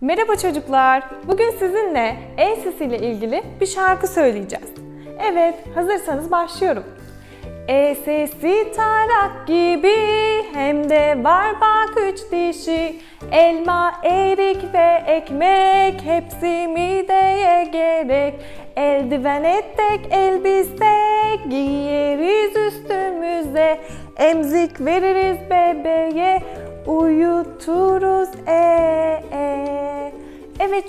Merhaba çocuklar. Bugün sizinle E sesiyle ilgili bir şarkı söyleyeceğiz. Evet, hazırsanız başlıyorum. E sesi tarak gibi hem de var bak üç dişi Elma, erik ve ekmek hepsi mideye gerek Eldiven etek elbise giyeriz üstümüze Emzik veririz bebeğe uyuturuz e e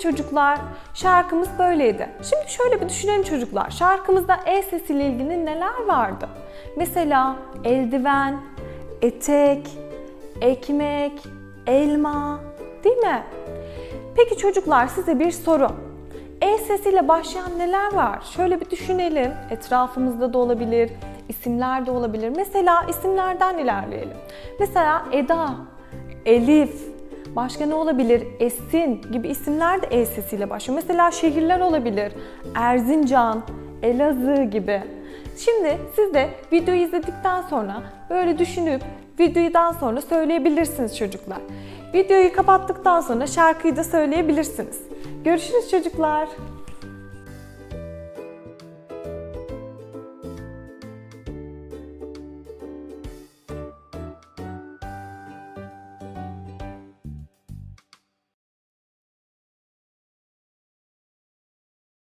Çocuklar, şarkımız böyleydi. Şimdi şöyle bir düşünelim çocuklar. Şarkımızda E sesiyle ilgili neler vardı? Mesela eldiven, etek, ekmek, elma, değil mi? Peki çocuklar size bir soru. E sesiyle başlayan neler var? Şöyle bir düşünelim. Etrafımızda da olabilir, isimler de olabilir. Mesela isimlerden ilerleyelim. Mesela Eda, Elif, Başka ne olabilir? Esin gibi isimler de E sesiyle başlıyor. Mesela şehirler olabilir. Erzincan, Elazığ gibi. Şimdi siz de videoyu izledikten sonra böyle düşünüp videodan sonra söyleyebilirsiniz çocuklar. Videoyu kapattıktan sonra şarkıyı da söyleyebilirsiniz. Görüşürüz çocuklar.